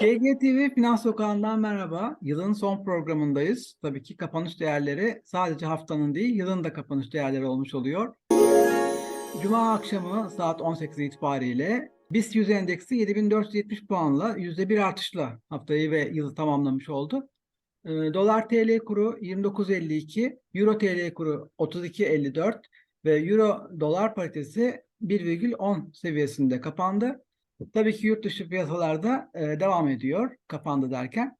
GGTV Finans Sokağı'ndan merhaba. Yılın son programındayız. Tabii ki kapanış değerleri sadece haftanın değil, yılın da kapanış değerleri olmuş oluyor. Cuma akşamı saat 18 itibariyle BIST 100 endeksi 7470 puanla %1 artışla haftayı ve yılı tamamlamış oldu. Ee, Dolar TL kuru 29.52, Euro TL kuru 32.54 ve Euro dolar paritesi 1,10 seviyesinde kapandı. Tabii ki yurt dışı piyasalarda e, devam ediyor kapandı derken.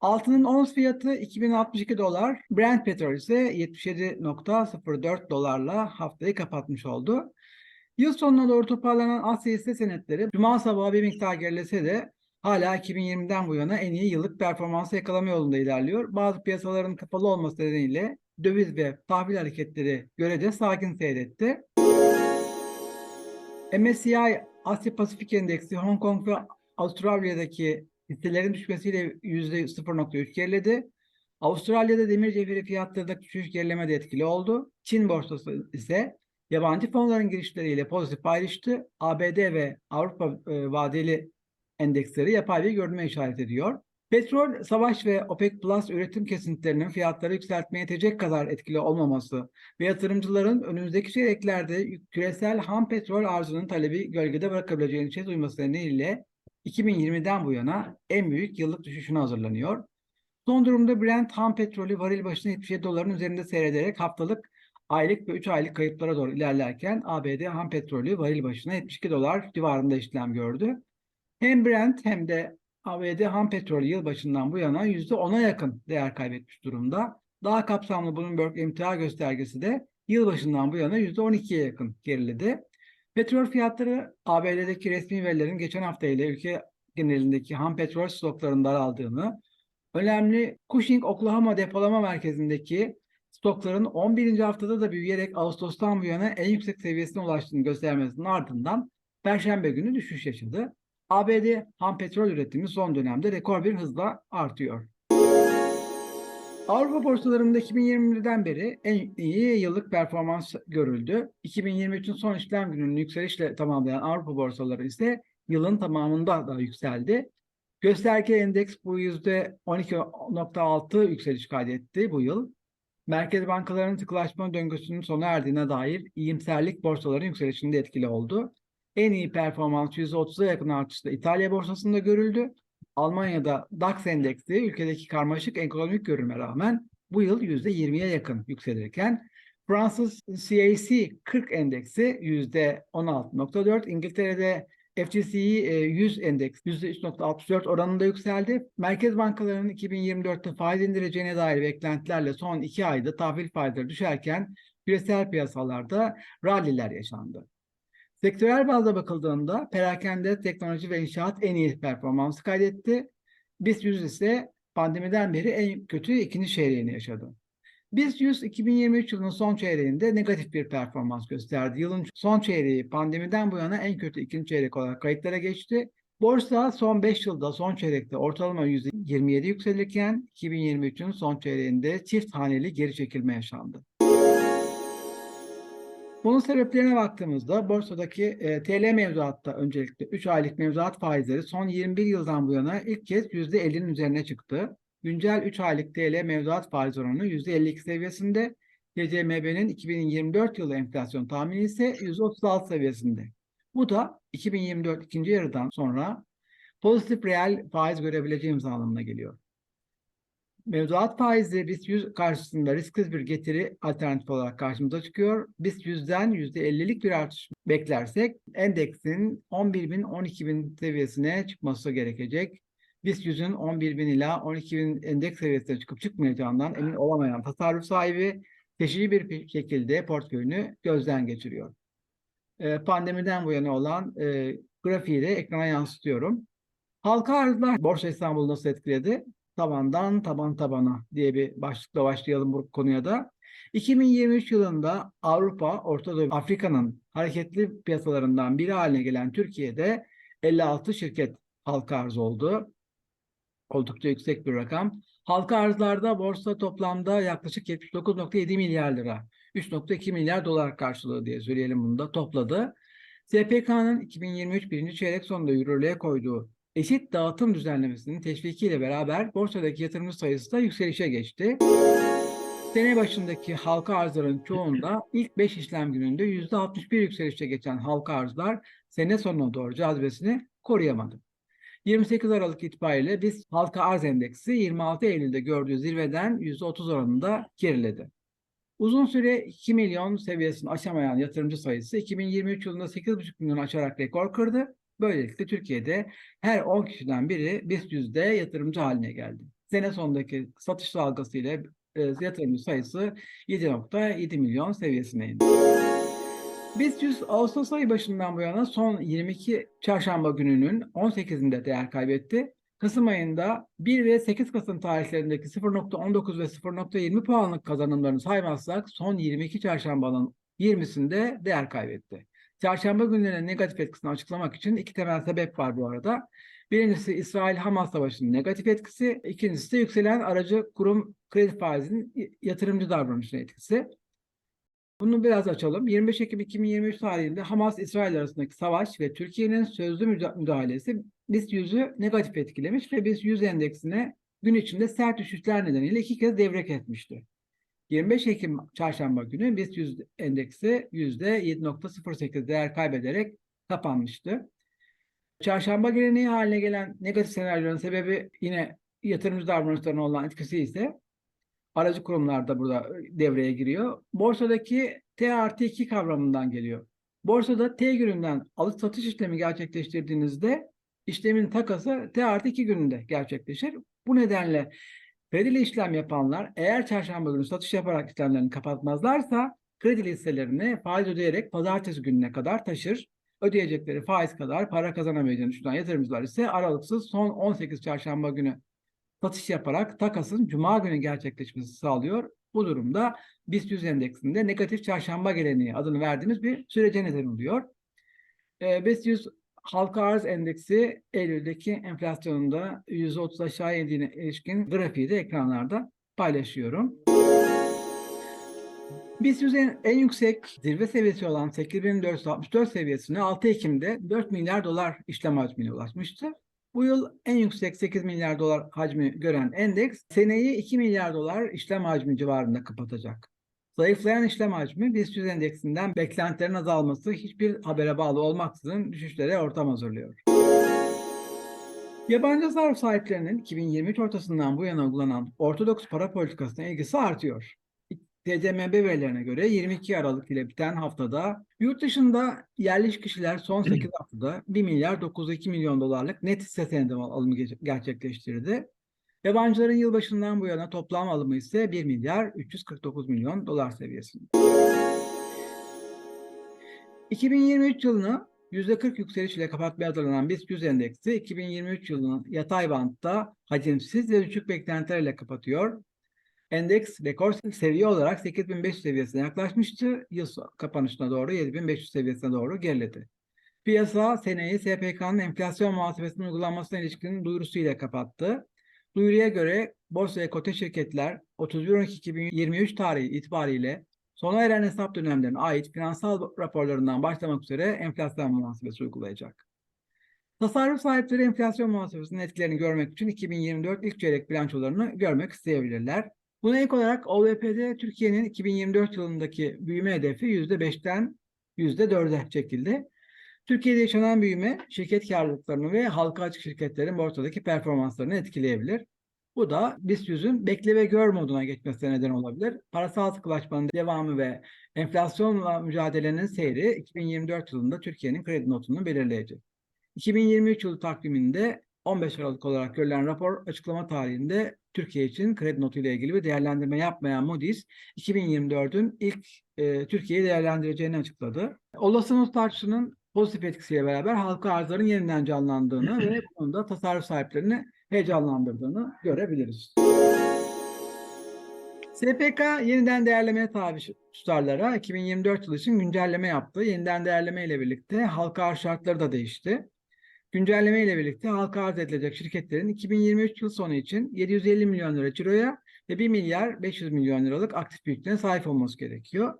Altının ons fiyatı 2062 dolar, Brent petrol ise 77.04 dolarla haftayı kapatmış oldu. Yıl sonuna doğru toparlanan Asya hisse senetleri Cuma sabahı bir miktar gerilese de hala 2020'den bu yana en iyi yıllık performansı yakalama yolunda ilerliyor. Bazı piyasaların kapalı olması nedeniyle döviz ve tahvil hareketleri görece sakin seyretti. MSCI Asya Pasifik Endeksi Hong Kong ve Avustralya'daki hisselerin düşmesiyle %0.3 geriledi. Avustralya'da demir cevheri fiyatlarında düşüş gerileme de etkili oldu. Çin borsası ise yabancı fonların girişleriyle pozitif ayrıştı. ABD ve Avrupa e, vadeli endeksleri yapay bir görünme işaret ediyor. Petrol, savaş ve OPEC Plus üretim kesintilerinin fiyatları yükseltmeye yetecek kadar etkili olmaması ve yatırımcıların önümüzdeki çeyreklerde küresel ham petrol arzunun talebi gölgede bırakabileceğini şey duyması nedeniyle 2020'den bu yana en büyük yıllık düşüşüne hazırlanıyor. Son durumda Brent ham petrolü varil başına 77 doların üzerinde seyrederek haftalık, aylık ve 3 aylık kayıplara doğru ilerlerken ABD ham petrolü varil başına 72 dolar civarında işlem gördü. Hem Brent hem de ABD ham petrolü yılbaşından bu yana %10'a yakın değer kaybetmiş durumda. Daha kapsamlı Bloomberg emtia göstergesi de yılbaşından bu yana %12'ye yakın geriledi. Petrol fiyatları ABD'deki resmi verilerin geçen hafta ile ülke genelindeki ham petrol stoklarının daraldığını, önemli Cushing Oklahoma depolama merkezindeki stokların 11. haftada da büyüyerek Ağustos'tan bu yana en yüksek seviyesine ulaştığını göstermesinin ardından Perşembe günü düşüş yaşadı. ABD ham petrol üretimi son dönemde rekor bir hızla artıyor. Avrupa borsalarında 2021'den beri en iyi yıllık performans görüldü. 2023'ün son işlem gününü yükselişle tamamlayan Avrupa borsaları ise yılın tamamında da yükseldi. Gösterge endeks bu %12.6 yükseliş kaydetti bu yıl. Merkez bankalarının tıklaşma döngüsünün sona erdiğine dair iyimserlik borsaların yükselişinde etkili oldu. En iyi performans %30'a yakın artışla İtalya borsasında görüldü. Almanya'da DAX endeksi ülkedeki karmaşık ekonomik görünme rağmen bu yıl %20'ye yakın yükselirken Fransız CAC 40 endeksi %16.4, İngiltere'de FTSE 100 endeks %3.64 oranında yükseldi. Merkez bankalarının 2024'te faiz indireceğine dair beklentilerle son iki ayda tahvil faizleri düşerken küresel piyasalarda ralliler yaşandı. Sektörel bazda bakıldığında perakende, teknoloji ve inşaat en iyi performansı kaydetti. BIST 100 ise pandemiden beri en kötü ikinci çeyreğini yaşadı. BIST 100 2023 yılının son çeyreğinde negatif bir performans gösterdi. Yılın son çeyreği pandemiden bu yana en kötü ikinci çeyrek olarak kayıtlara geçti. Borsa son 5 yılda son çeyrekte ortalama %27 yükselirken 2023'ün son çeyreğinde çift haneli geri çekilme yaşandı. Bunun sebeplerine baktığımızda borsadaki e, TL mevduatta öncelikle 3 aylık mevduat faizleri son 21 yıldan bu yana ilk kez %50'nin üzerine çıktı. Güncel 3 aylık TL mevduat faiz oranı %52 seviyesinde. TCMB'nin 2024 yılı enflasyon tahmini ise %36 seviyesinde. Bu da 2024 ikinci yarıdan sonra pozitif reel faiz görebileceğimiz anlamına geliyor. Mevduat faizi BIST 100 karşısında risksiz bir getiri alternatif olarak karşımıza çıkıyor. BIST 100'den %50'lik bir artış beklersek endeksin 11.000 12.000 seviyesine çıkması gerekecek. BIST 100'ün 11.000 ila 12.000 endeks seviyesine çıkıp çıkmayacağından emin olamayan tasarruf sahibi teşhiri bir şekilde portföyünü gözden geçiriyor. Ee, pandemiden bu yana olan e, grafiği de ekrana yansıtıyorum. Halka arzlar Borsa İstanbul'u nasıl etkiledi? Tabandan taban tabana diye bir başlıkla başlayalım bu konuya da. 2023 yılında Avrupa, Orta Doğu, Afrika'nın hareketli piyasalarından biri haline gelen Türkiye'de 56 şirket halka arz oldu. Oldukça yüksek bir rakam. Halka arzlarda borsa toplamda yaklaşık 79.7 milyar lira, 3.2 milyar dolar karşılığı diye söyleyelim bunu da topladı. SPK'nın 2023 birinci çeyrek sonunda yürürlüğe koyduğu eşit dağıtım düzenlemesinin teşvikiyle beraber borsadaki yatırımcı sayısı da yükselişe geçti. Sene başındaki halka arzların çoğunda ilk 5 işlem gününde %61 yükselişe geçen halka arzlar sene sonuna doğru cazibesini koruyamadı. 28 Aralık itibariyle biz halka arz endeksi 26 Eylül'de gördüğü zirveden %30 oranında geriledi. Uzun süre 2 milyon seviyesini aşamayan yatırımcı sayısı 2023 yılında 8,5 milyon aşarak rekor kırdı. Böylelikle Türkiye'de her 10 kişiden biri BIST yüzde yatırımcı haline geldi. Sene sonundaki satış dalgası ile e, yatırımcı sayısı 7.7 milyon seviyesine indi. BIST 100 Ağustos ayı başından bu yana son 22 çarşamba gününün 18'inde değer kaybetti. Kasım ayında 1 ve 8 Kasım tarihlerindeki 0.19 ve 0.20 puanlık kazanımlarını saymazsak son 22 çarşambanın 20'sinde değer kaybetti. Çarşamba günlerinin negatif etkisini açıklamak için iki temel sebep var bu arada. Birincisi İsrail-Hamas savaşının negatif etkisi, ikincisi de yükselen aracı kurum kredi faizinin yatırımcı davranışının etkisi. Bunu biraz açalım. 25 Ekim 2023 tarihinde Hamas-İsrail arasındaki savaş ve Türkiye'nin sözlü müdahalesi BIST 100'ü negatif etkilemiş ve BIST 100 endeksine gün içinde sert düşüşler nedeniyle iki kez devrek etmişti. 25 Ekim çarşamba günü BIST 100 endeksi %7.08 değer kaybederek kapanmıştı. Çarşamba geleneği haline gelen negatif senaryoların sebebi yine yatırımcı davranışlarına olan etkisi ise aracı kurumlar da burada devreye giriyor. Borsadaki T artı 2 kavramından geliyor. Borsada T gününden alış satış işlemi gerçekleştirdiğinizde işlemin takası T artı 2 gününde gerçekleşir. Bu nedenle kredili işlem yapanlar eğer çarşamba günü satış yaparak işlemlerini kapatmazlarsa kredi hisselerini faiz ödeyerek pazartesi gününe kadar taşır. Ödeyecekleri faiz kadar para kazanamayacağını düşünen yatırımcılar ise aralıksız son 18 çarşamba günü satış yaparak takasın cuma günü gerçekleşmesi sağlıyor. Bu durumda BIST 100 endeksinde negatif çarşamba geleneği adını verdiğimiz bir sürece neden oluyor. E, BIST 100 halka arz endeksi Eylül'deki enflasyonunda %30 aşağı indiğine ilişkin grafiği de ekranlarda paylaşıyorum. BIST 100'in en yüksek zirve seviyesi olan 8464 seviyesine 6 Ekim'de 4 milyar dolar işlem hacmine ulaşmıştı. Bu yıl en yüksek 8 milyar dolar hacmi gören endeks seneyi 2 milyar dolar işlem hacmi civarında kapatacak. Zayıflayan işlem hacmi BIST 100 endeksinden beklentilerin azalması hiçbir habere bağlı olmaksızın düşüşlere ortam hazırlıyor. Yabancı zarf sahiplerinin 2023 ortasından bu yana uygulanan ortodoks para politikasına ilgisi artıyor. TCMB verilerine göre 22 Aralık ile biten haftada yurt dışında yerleşik kişiler son 8 haftada 1 milyar 902 milyon dolarlık net hisse senedi alımı gerçekleştirdi. Yabancıların yılbaşından bu yana toplam alımı ise 1 milyar 349 milyon dolar seviyesinde. 2023 yılını %40 yükseliş ile kapatmaya hazırlanan BIST 100 endeksi 2023 yılının yatay bantta hacimsiz ve düşük beklentilerle kapatıyor. Endeks rekor seviye olarak 8500 seviyesine yaklaşmıştı. Yıl kapanışına doğru 7500 seviyesine doğru geriledi. Piyasa seneyi SPK'nın enflasyon muhasebesinin uygulanmasına ilişkin duyurusuyla kapattı. Duyuruya göre borsaya kote şirketler 31.12.2023 tarihi itibariyle sona eren hesap dönemlerine ait finansal raporlarından başlamak üzere enflasyon muhasebesi uygulayacak. Tasarruf sahipleri enflasyon muhasebesinin etkilerini görmek için 2024 ilk çeyrek bilançolarını görmek isteyebilirler. Buna ek olarak OVP'de Türkiye'nin 2024 yılındaki büyüme hedefi %5'ten %4'e çekildi. Türkiye'de yaşanan büyüme şirket karlılıklarını ve halka açık şirketlerin borsadaki performanslarını etkileyebilir. Bu da BIST 100'ün bekle ve gör moduna geçmesine neden olabilir. Parasal sıkılaşmanın devamı ve enflasyonla mücadelenin seyri 2024 yılında Türkiye'nin kredi notunu belirleyecek. 2023 yılı takviminde 15 Aralık olarak görülen rapor açıklama tarihinde Türkiye için kredi notu ile ilgili bir değerlendirme yapmayan Moody's 2024'ün ilk e, Türkiye'yi değerlendireceğini açıkladı. Olası not artışının pozitif etkisiyle beraber halka arzların yeniden canlandığını ve bunun da tasarruf sahiplerini heyecanlandırdığını görebiliriz. SPK yeniden değerlemeye tabi tutarlara 2024 yılı için güncelleme yaptı. Yeniden değerleme ile birlikte halka arz şartları da değişti. Güncelleme ile birlikte halka arz edilecek şirketlerin 2023 yıl sonu için 750 milyon lira ciroya ve 1 milyar 500 milyon liralık aktif büyüklüğüne sahip olması gerekiyor.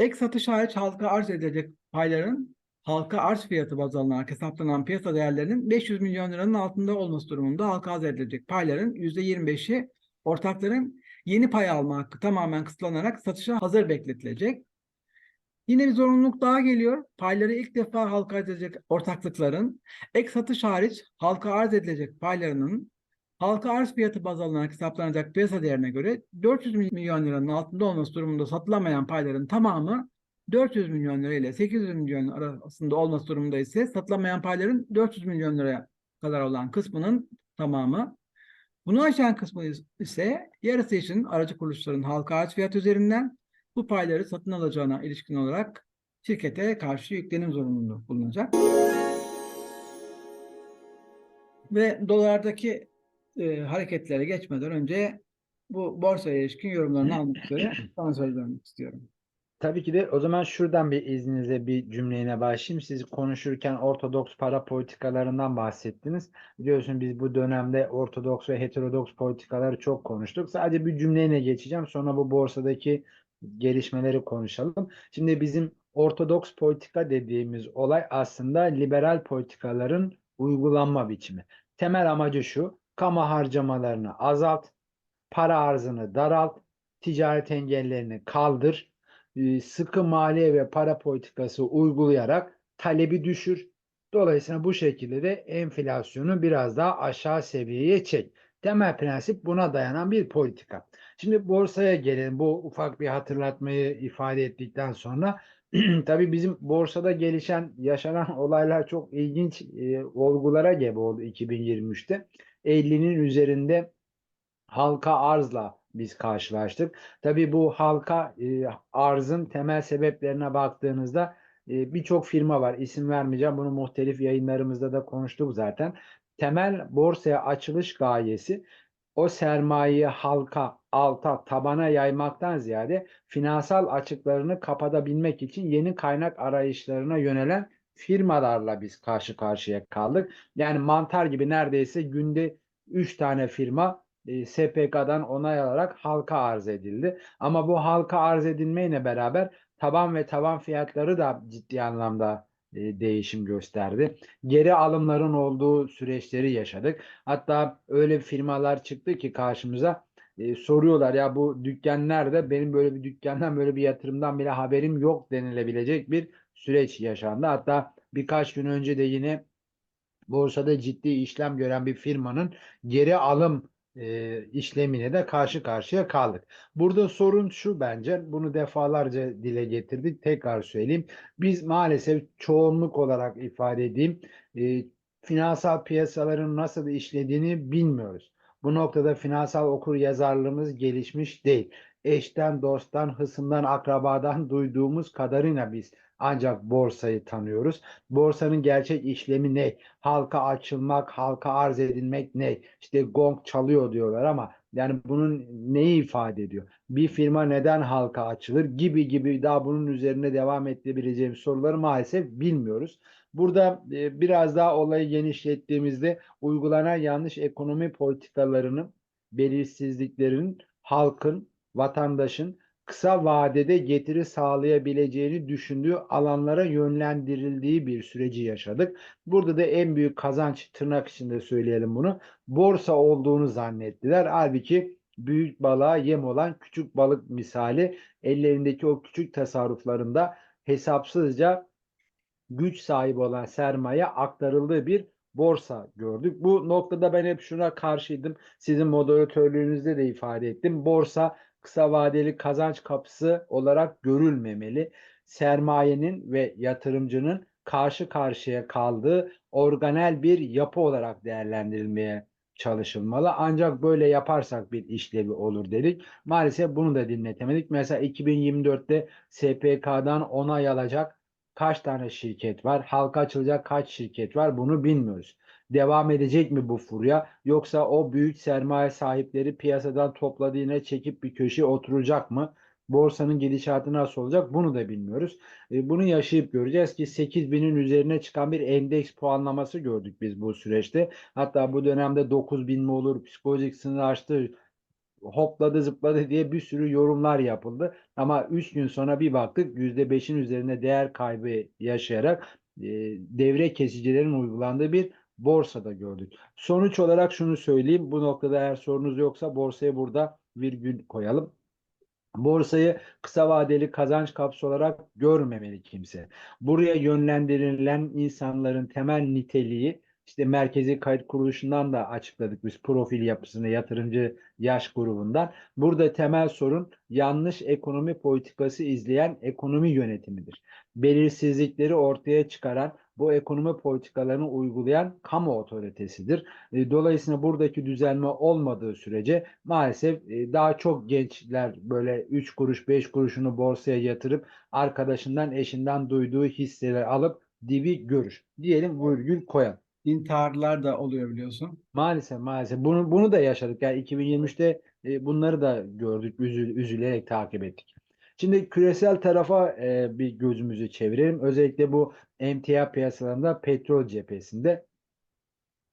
Ek satış hariç halka arz edilecek payların halka arz fiyatı baz alınarak hesaplanan piyasa değerlerinin 500 milyon liranın altında olması durumunda halka arz edilecek payların %25'i ortakların yeni pay alma hakkı tamamen kısıtlanarak satışa hazır bekletilecek. Yine bir zorunluluk daha geliyor. Payları ilk defa halka arz edilecek ortaklıkların ek satış hariç halka arz edilecek paylarının halka arz fiyatı baz alınarak hesaplanacak piyasa değerine göre 400 milyon liranın altında olması durumunda satılamayan payların tamamı 400 milyon lira ile 800 milyon arasında olması durumunda ise satılamayan payların 400 milyon liraya kadar olan kısmının tamamı. Bunu aşan kısmı ise yarısı için aracı kuruluşların halka arz fiyatı üzerinden bu payları satın alacağına ilişkin olarak şirkete karşı yüklenim zorunluluğu bulunacak. Ve dolardaki e, hareketlere geçmeden önce bu borsaya ilişkin yorumlarını almak üzere sana söz vermek istiyorum. Tabii ki de o zaman şuradan bir izninizle bir cümleyle başlayayım. Siz konuşurken ortodoks para politikalarından bahsettiniz. Biliyorsun biz bu dönemde ortodoks ve heterodoks politikaları çok konuştuk. Sadece bir cümleyle geçeceğim. Sonra bu borsadaki gelişmeleri konuşalım. Şimdi bizim ortodoks politika dediğimiz olay aslında liberal politikaların uygulanma biçimi. Temel amacı şu, kamu harcamalarını azalt, para arzını daralt, ticaret engellerini kaldır, e, sıkı maliye ve para politikası uygulayarak talebi düşür. Dolayısıyla bu şekilde de enflasyonu biraz daha aşağı seviyeye çek. Temel prensip buna dayanan bir politika. Şimdi borsaya gelelim. Bu ufak bir hatırlatmayı ifade ettikten sonra tabii bizim borsada gelişen, yaşanan olaylar çok ilginç e, olgulara gebe oldu 2023'te. 50'nin üzerinde halka arzla biz karşılaştık. Tabii bu halka e, arzın temel sebeplerine baktığınızda e, birçok firma var. İsim vermeyeceğim. Bunu muhtelif yayınlarımızda da konuştuk zaten. Temel borsaya açılış gayesi o sermayeyi halka, alta, tabana yaymaktan ziyade finansal açıklarını kapatabilmek için yeni kaynak arayışlarına yönelen firmalarla biz karşı karşıya kaldık. Yani mantar gibi neredeyse günde 3 tane firma e, SPK'dan onay alarak halka arz edildi. Ama bu halka arz edilmeyle beraber taban ve taban fiyatları da ciddi anlamda e, değişim gösterdi. Geri alımların olduğu süreçleri yaşadık. Hatta öyle firmalar çıktı ki karşımıza e, soruyorlar ya bu dükkan? Benim böyle bir dükkandan böyle bir yatırımdan bile haberim yok denilebilecek bir süreç yaşandı. Hatta birkaç gün önce de yine borsada ciddi işlem gören bir firmanın geri alım e, işlemine de karşı karşıya kaldık. Burada sorun şu bence, bunu defalarca dile getirdik, tekrar söyleyeyim. Biz maalesef çoğunluk olarak ifade edeyim, e, finansal piyasaların nasıl işlediğini bilmiyoruz. Bu noktada finansal okur yazarlığımız gelişmiş değil. Eşten, dosttan, hısımdan, akrabadan duyduğumuz kadarıyla biz ancak borsayı tanıyoruz. Borsanın gerçek işlemi ne? Halka açılmak, halka arz edilmek ne? İşte gong çalıyor diyorlar ama yani bunun neyi ifade ediyor? Bir firma neden halka açılır gibi gibi daha bunun üzerine devam edebileceğimiz soruları maalesef bilmiyoruz. Burada e, biraz daha olayı genişlettiğimizde uygulanan yanlış ekonomi politikalarının belirsizliklerinin halkın, vatandaşın kısa vadede getiri sağlayabileceğini düşündüğü alanlara yönlendirildiği bir süreci yaşadık. Burada da en büyük kazanç tırnak içinde söyleyelim bunu. Borsa olduğunu zannettiler. Halbuki büyük balığa yem olan küçük balık misali ellerindeki o küçük tasarruflarında hesapsızca güç sahibi olan sermaye aktarıldığı bir borsa gördük. Bu noktada ben hep şuna karşıydım. Sizin moderatörlüğünüzde de ifade ettim. Borsa kısa vadeli kazanç kapısı olarak görülmemeli. Sermayenin ve yatırımcının karşı karşıya kaldığı organel bir yapı olarak değerlendirilmeye çalışılmalı. Ancak böyle yaparsak bir işlevi olur dedik. Maalesef bunu da dinletemedik. Mesela 2024'te SPK'dan onay alacak kaç tane şirket var? Halka açılacak kaç şirket var? Bunu bilmiyoruz. Devam edecek mi bu furya? Yoksa o büyük sermaye sahipleri piyasadan topladığına çekip bir köşeye oturacak mı? Borsanın gidişatı nasıl olacak? Bunu da bilmiyoruz. E, bunu yaşayıp göreceğiz ki 8000'in üzerine çıkan bir endeks puanlaması gördük biz bu süreçte. Hatta bu dönemde 9000 mi olur? Psikolojik sınır aştı hopladı zıpladı diye bir sürü yorumlar yapıldı. Ama 3 gün sonra bir baktık %5'in üzerine değer kaybı yaşayarak e, devre kesicilerin uygulandığı bir borsada gördük. Sonuç olarak şunu söyleyeyim. Bu noktada eğer sorunuz yoksa borsaya burada virgül koyalım. Borsayı kısa vadeli kazanç kapısı olarak görmemeli kimse. Buraya yönlendirilen insanların temel niteliği işte merkezi kayıt kuruluşundan da açıkladık biz profil yapısını yatırımcı yaş grubundan. Burada temel sorun yanlış ekonomi politikası izleyen ekonomi yönetimidir. Belirsizlikleri ortaya çıkaran bu ekonomi politikalarını uygulayan kamu otoritesidir. E, Dolayısıyla buradaki düzelme olmadığı sürece maalesef e, daha çok gençler böyle 3 kuruş 5 kuruşunu borsaya yatırıp arkadaşından eşinden duyduğu hisseleri alıp dibi görür. Diyelim virgül koyalım. İntiharlar da oluyor biliyorsun. Maalesef maalesef bunu bunu da yaşadık. Yani 2023'te e, bunları da gördük, üzül, üzülerek takip ettik. Şimdi küresel tarafa e, bir gözümüzü çevirelim. Özellikle bu emtia piyasalarında petrol cephesinde.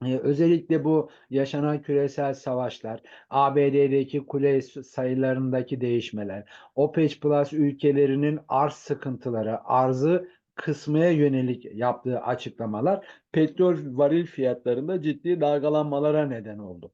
E, özellikle bu yaşanan küresel savaşlar, ABD'deki kule sayılarındaki değişmeler, OPEC Plus ülkelerinin arz sıkıntıları, arzı kısmaya yönelik yaptığı açıklamalar petrol varil fiyatlarında ciddi dalgalanmalara neden oldu.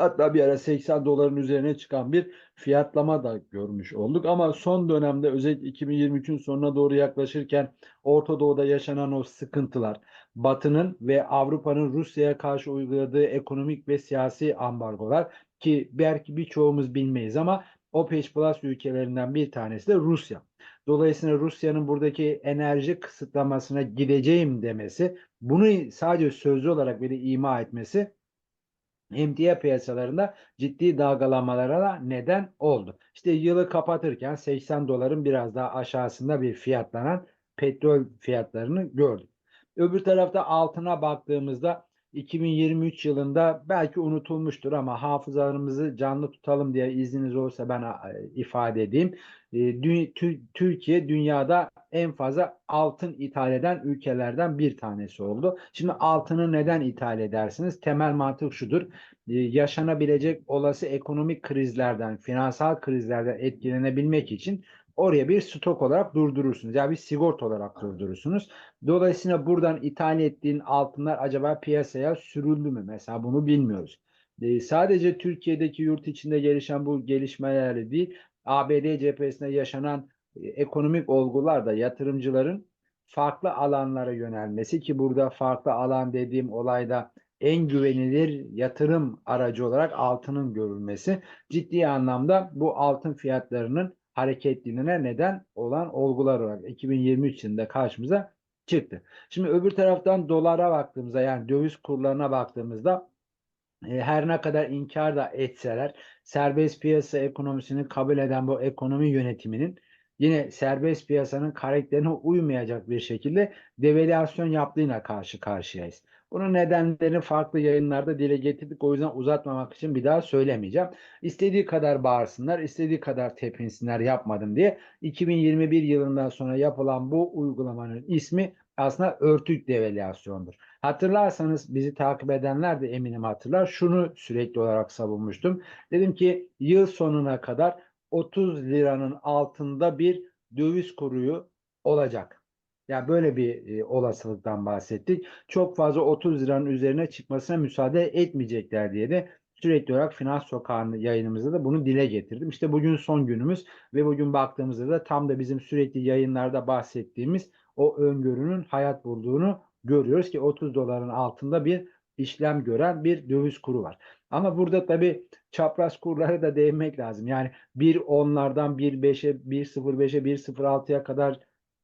Hatta bir ara 80 doların üzerine çıkan bir fiyatlama da görmüş olduk. Ama son dönemde özellikle 2023'ün sonuna doğru yaklaşırken Orta Doğu'da yaşanan o sıkıntılar, Batı'nın ve Avrupa'nın Rusya'ya karşı uyguladığı ekonomik ve siyasi ambargolar ki belki birçoğumuz bilmeyiz ama OPEC Plus ülkelerinden bir tanesi de Rusya. Dolayısıyla Rusya'nın buradaki enerji kısıtlamasına gideceğim demesi, bunu sadece sözlü olarak bile ima etmesi emtia piyasalarında ciddi dalgalanmalara da neden oldu. İşte yılı kapatırken 80 doların biraz daha aşağısında bir fiyatlanan petrol fiyatlarını gördük. Öbür tarafta altına baktığımızda 2023 yılında belki unutulmuştur ama hafızalarımızı canlı tutalım diye izniniz olursa ben ifade edeyim. E, Tür- Türkiye dünyada en fazla altın ithal eden ülkelerden bir tanesi oldu. Şimdi altını neden ithal edersiniz? Temel mantık şudur. E, Yaşanabilecek olası ekonomik krizlerden, finansal krizlerden etkilenebilmek için oraya bir stok olarak durdurursunuz. Yani bir sigorta olarak durdurursunuz. Dolayısıyla buradan ithal ettiğin altınlar acaba piyasaya sürüldü mü? Mesela bunu bilmiyoruz. E, sadece Türkiye'deki yurt içinde gelişen bu gelişmeler değil, ABD cephesinde yaşanan e, ekonomik olgular da yatırımcıların farklı alanlara yönelmesi ki burada farklı alan dediğim olayda en güvenilir yatırım aracı olarak altının görülmesi ciddi anlamda bu altın fiyatlarının hareketliliğine neden olan olgular olarak 2023 yılında karşımıza çıktı. Şimdi öbür taraftan dolara baktığımızda yani döviz kurlarına baktığımızda e, her ne kadar inkar da etseler serbest piyasa ekonomisini kabul eden bu ekonomi yönetiminin yine serbest piyasanın karakterine uymayacak bir şekilde devalüasyon yaptığına karşı karşıyayız. Bunun nedenlerini farklı yayınlarda dile getirdik. O yüzden uzatmamak için bir daha söylemeyeceğim. İstediği kadar bağırsınlar, istediği kadar tepinsinler yapmadım diye. 2021 yılından sonra yapılan bu uygulamanın ismi aslında örtük devalüasyondur. Hatırlarsanız bizi takip edenler de eminim hatırlar. Şunu sürekli olarak savunmuştum. Dedim ki yıl sonuna kadar 30 liranın altında bir döviz kuruyu olacak. Yani böyle bir e, olasılıktan bahsettik. Çok fazla 30 liranın üzerine çıkmasına müsaade etmeyecekler diye de sürekli olarak Finans Sokağı'nın yayınımızda da bunu dile getirdim. İşte bugün son günümüz ve bugün baktığımızda da tam da bizim sürekli yayınlarda bahsettiğimiz o öngörünün hayat bulduğunu görüyoruz ki 30 doların altında bir işlem gören bir döviz kuru var. Ama burada tabii çapraz kurlara da değinmek lazım. Yani 1.10'lardan 1.5'e, 1.05'e, 1.06'ya kadar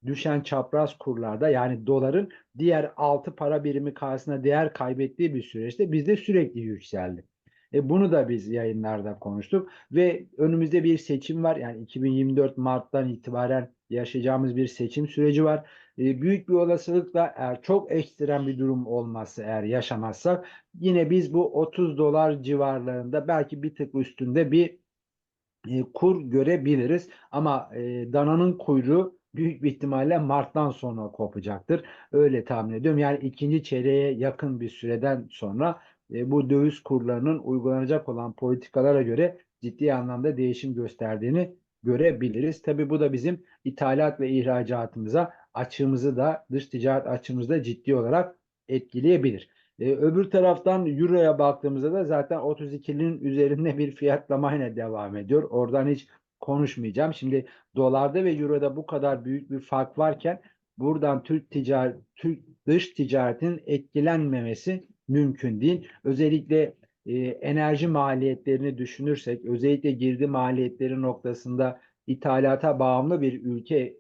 düşen çapraz kurlarda yani doların diğer 6 para birimi karşısında değer kaybettiği bir süreçte bizde sürekli yükseldi. E bunu da biz yayınlarda konuştuk ve önümüzde bir seçim var. Yani 2024 Mart'tan itibaren yaşayacağımız bir seçim süreci var. E, büyük bir olasılıkla eğer çok ekstrem bir durum olmazsa eğer yaşamazsak yine biz bu 30 dolar civarlarında belki bir tık üstünde bir e, kur görebiliriz. Ama e, dananın kuyruğu büyük bir ihtimalle Mart'tan sonra kopacaktır. Öyle tahmin ediyorum. Yani ikinci çeyreğe yakın bir süreden sonra e, bu döviz kurlarının uygulanacak olan politikalara göre ciddi anlamda değişim gösterdiğini görebiliriz. Tabi bu da bizim ithalat ve ihracatımıza açığımızı da dış ticaret açığımızı da ciddi olarak etkileyebilir. E, öbür taraftan Euro'ya baktığımızda da zaten 32'nin üzerinde bir fiyatlamayla devam ediyor. Oradan hiç konuşmayacağım. Şimdi dolarda ve Euro'da bu kadar büyük bir fark varken buradan Türk ticaret Türk dış ticaretin etkilenmemesi mümkün değil. Özellikle e, enerji maliyetlerini düşünürsek, özellikle girdi maliyetleri noktasında ithalata bağımlı bir ülke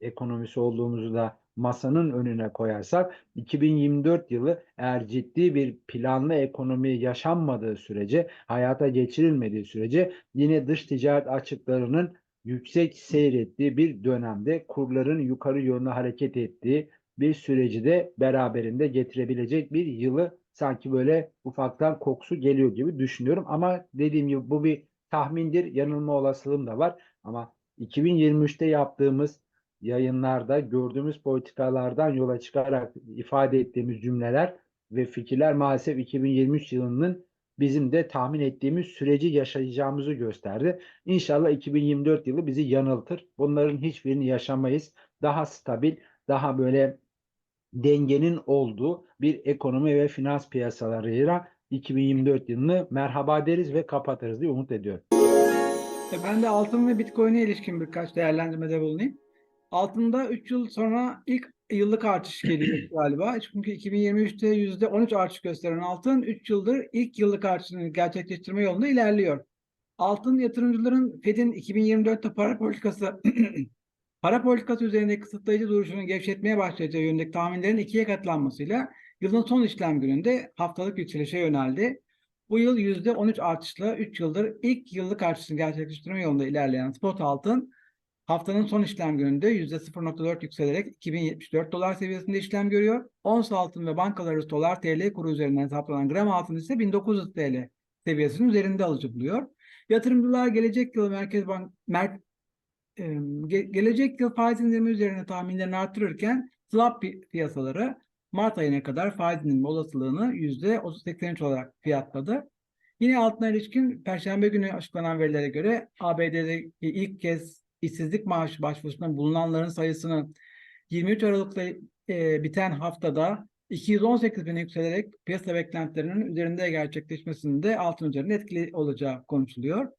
ekonomisi olduğumuzu da masanın önüne koyarsak 2024 yılı eğer ciddi bir planlı ekonomi yaşanmadığı sürece, hayata geçirilmediği sürece yine dış ticaret açıklarının yüksek seyrettiği bir dönemde kurların yukarı yönlü hareket ettiği bir süreci de beraberinde getirebilecek bir yılı sanki böyle ufaktan kokusu geliyor gibi düşünüyorum. Ama dediğim gibi bu bir tahmindir. Yanılma olasılığım da var. Ama 2023'te yaptığımız yayınlarda gördüğümüz politikalardan yola çıkarak ifade ettiğimiz cümleler ve fikirler maalesef 2023 yılının bizim de tahmin ettiğimiz süreci yaşayacağımızı gösterdi. İnşallah 2024 yılı bizi yanıltır. Bunların hiçbirini yaşamayız. Daha stabil, daha böyle dengenin olduğu bir ekonomi ve finans piyasalarıyla 2024 yılını merhaba deriz ve kapatırız diye umut ediyorum. E, Ben de altın ve Bitcoin'e ilişkin birkaç değerlendirmede bulunayım. Altında 3 yıl sonra ilk yıllık artış geliyor galiba. Çünkü 2023'te %13 artış gösteren altın 3 yıldır ilk yıllık artışını gerçekleştirme yolunda ilerliyor. Altın yatırımcıların Fed'in 2024'te para politikası para politikası üzerindeki kısıtlayıcı duruşunu gevşetmeye başlayacağı yönündeki tahminlerin ikiye katlanmasıyla yılın son işlem gününde haftalık yükselişe yöneldi. Bu yıl %13 artışla 3 yıldır ilk yıllık artışını gerçekleştirme yolunda ilerleyen spot altın haftanın son işlem gününde %0.4 yükselerek 2074 dolar seviyesinde işlem görüyor. Ons altın ve bankalar arası dolar TL kuru üzerinden hesaplanan gram altın ise 1900 TL seviyesinin üzerinde alıcı buluyor. Yatırımcılar gelecek yıl Merkez Bank mer, e, ge- gelecek yıl faiz indirimi üzerine tahminlerini artırırken swap pi- piyasaları Mart ayına kadar faiz indirimi olasılığını %83 olarak fiyatladı. Yine altına ilişkin Perşembe günü açıklanan verilere göre ABD'de ilk kez işsizlik maaşı başvurusunda bulunanların sayısının 23 Aralık'ta e, biten haftada 218 bine yükselerek piyasa beklentilerinin üzerinde gerçekleşmesinde altın üzerinde etkili olacağı konuşuluyor.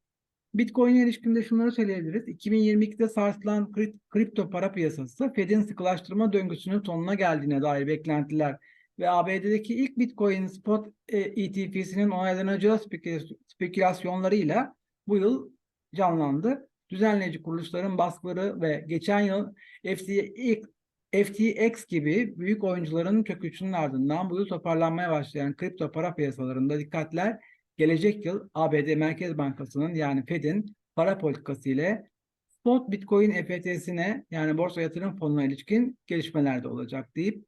Bitcoin'e ilişkin de şunları söyleyebiliriz. 2022'de sarsılan kri- kripto para piyasası Fed'in sıkılaştırma döngüsünün sonuna geldiğine dair beklentiler ve ABD'deki ilk Bitcoin spot e, ETF'sinin onaylanacağı spekülas- spekülasyonlarıyla bu yıl canlandı. Düzenleyici kuruluşların baskıları ve geçen yıl FTX, FTX gibi büyük oyuncuların çöküşünün ardından bu yıl toparlanmaya başlayan kripto para piyasalarında dikkatler gelecek yıl ABD Merkez Bankası'nın yani Fed'in para politikası ile spot Bitcoin EFT'sine yani borsa yatırım fonuna ilişkin gelişmeler de olacak deyip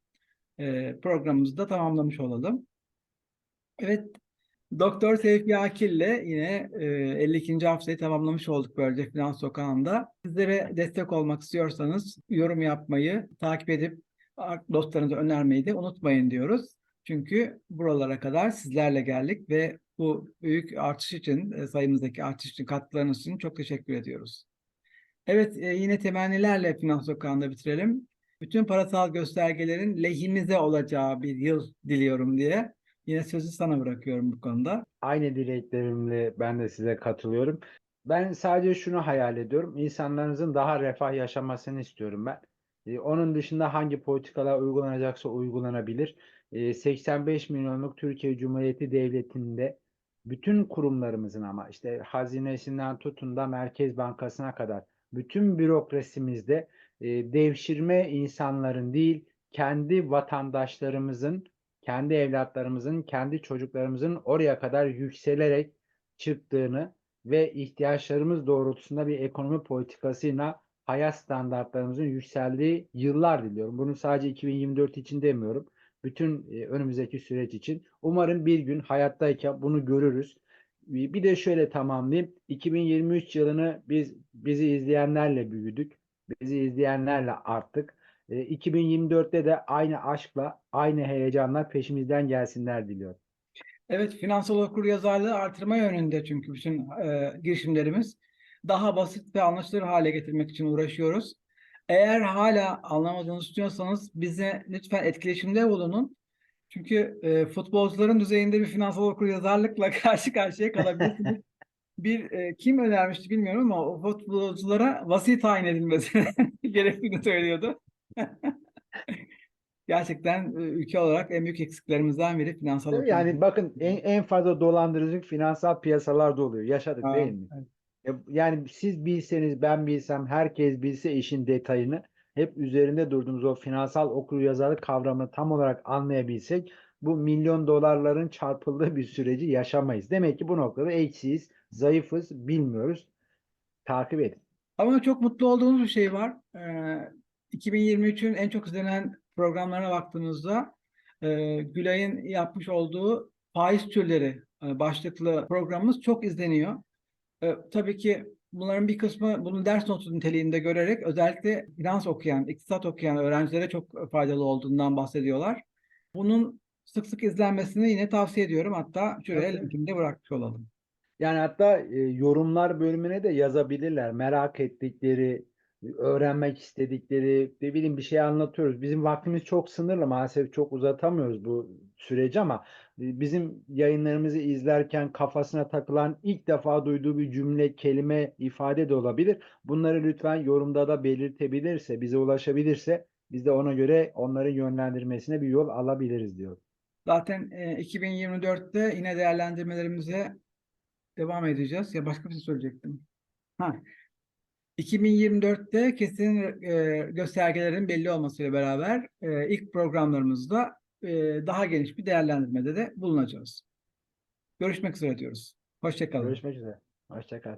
e, programımızı da tamamlamış olalım. Evet, Doktor Seyfi Akil ile yine e, 52. haftayı tamamlamış olduk böylece Finans Sokağı'nda. Sizlere destek olmak istiyorsanız yorum yapmayı, takip edip dostlarınıza önermeyi de unutmayın diyoruz. Çünkü buralara kadar sizlerle geldik ve bu büyük artış için, e, sayımızdaki artış için katkılarınız için çok teşekkür ediyoruz. Evet, e, yine temennilerle Finans Sokağı'nda bitirelim. Bütün parasal göstergelerin lehimize olacağı bir yıl diliyorum diye. Yine sözü sana bırakıyorum bu konuda. Aynı dileklerimle ben de size katılıyorum. Ben sadece şunu hayal ediyorum. İnsanlarınızın daha refah yaşamasını istiyorum ben. Ee, onun dışında hangi politikalar uygulanacaksa uygulanabilir. Ee, 85 milyonluk Türkiye Cumhuriyeti Devleti'nde bütün kurumlarımızın ama işte hazinesinden tutun da Merkez Bankası'na kadar bütün bürokrasimizde e, devşirme insanların değil kendi vatandaşlarımızın kendi evlatlarımızın, kendi çocuklarımızın oraya kadar yükselerek çıktığını ve ihtiyaçlarımız doğrultusunda bir ekonomi politikasıyla hayat standartlarımızın yükseldiği yıllar diliyorum. Bunu sadece 2024 için demiyorum. Bütün e, önümüzdeki süreç için. Umarım bir gün hayattayken bunu görürüz. Bir de şöyle tamamlayayım. 2023 yılını biz bizi izleyenlerle büyüdük. Bizi izleyenlerle arttık. E, 2024'te de aynı aşkla, aynı heyecanla peşimizden gelsinler diliyorum. Evet, finansal okuryazarlığı artırma yönünde çünkü bütün e, girişimlerimiz daha basit ve anlaşılır hale getirmek için uğraşıyoruz. Eğer hala anlamadığınızı düşünüyorsanız bize lütfen etkileşimde bulunun. Çünkü e, futbolcuların düzeyinde bir finansal okuryazarlıkla karşı karşıya kalabilirsiniz. bir e, kim önermişti bilmiyorum ama o futbolculara vasi tayin edilmesi gerektiğini söylüyordu. Gerçekten e, ülke olarak en büyük eksiklerimizden biri finansal Değil? Yani bakın en, en fazla dolandırıcılık finansal piyasalarda oluyor. Yaşadık Ha, değil mi? evet. Ya- Yani siz bilseniz ben bilsem herkes bilse işin detayını hep üzerinde durduğumuz o finansal okuryazarlık kavramını tam olarak anlayabilsek bu milyon dolarların çarpıldığı bir süreci yaşamayız. Demek ki bu noktada eksiyiz, zayıfız, bilmiyoruz. Takip edin. Ama çok mutlu olduğumuz bir şey var. Ee, 2023'ün en çok izlenen programlarına baktığımızda e, Gülay'ın yapmış olduğu faiz türleri e, başlıklı programımız çok izleniyor. E, tabii ki bunların bir kısmı bunu ders notu niteliğinde görerek özellikle finans okuyan, iktisat okuyan öğrencilere çok faydalı olduğundan bahsediyorlar. Bunun sık sık izlenmesini yine tavsiye ediyorum. Hatta şuraya Tabii. linkini de bırakmış olalım. Yani hatta e, yorumlar bölümüne de yazabilirler. Merak ettikleri, öğrenmek istedikleri, ne bileyim bir şey anlatıyoruz. Bizim vaktimiz çok sınırlı. Maalesef çok uzatamıyoruz bu süreci ama bizim yayınlarımızı izlerken kafasına takılan ilk defa duyduğu bir cümle, kelime, ifade de olabilir. Bunları lütfen yorumda da belirtebilirse, bize ulaşabilirse biz de ona göre onların yönlendirmesine bir yol alabiliriz diyor. Zaten e, 2024'te yine değerlendirmelerimize devam edeceğiz. Ya başka bir şey söyleyecektim. Ha. 2024'te kesin e, göstergelerin belli olmasıyla beraber e, ilk programlarımızda e, daha geniş bir değerlendirmede de bulunacağız. Görüşmek üzere diyoruz. Hoşça kalın. Görüşmek üzere. Hoşça kal.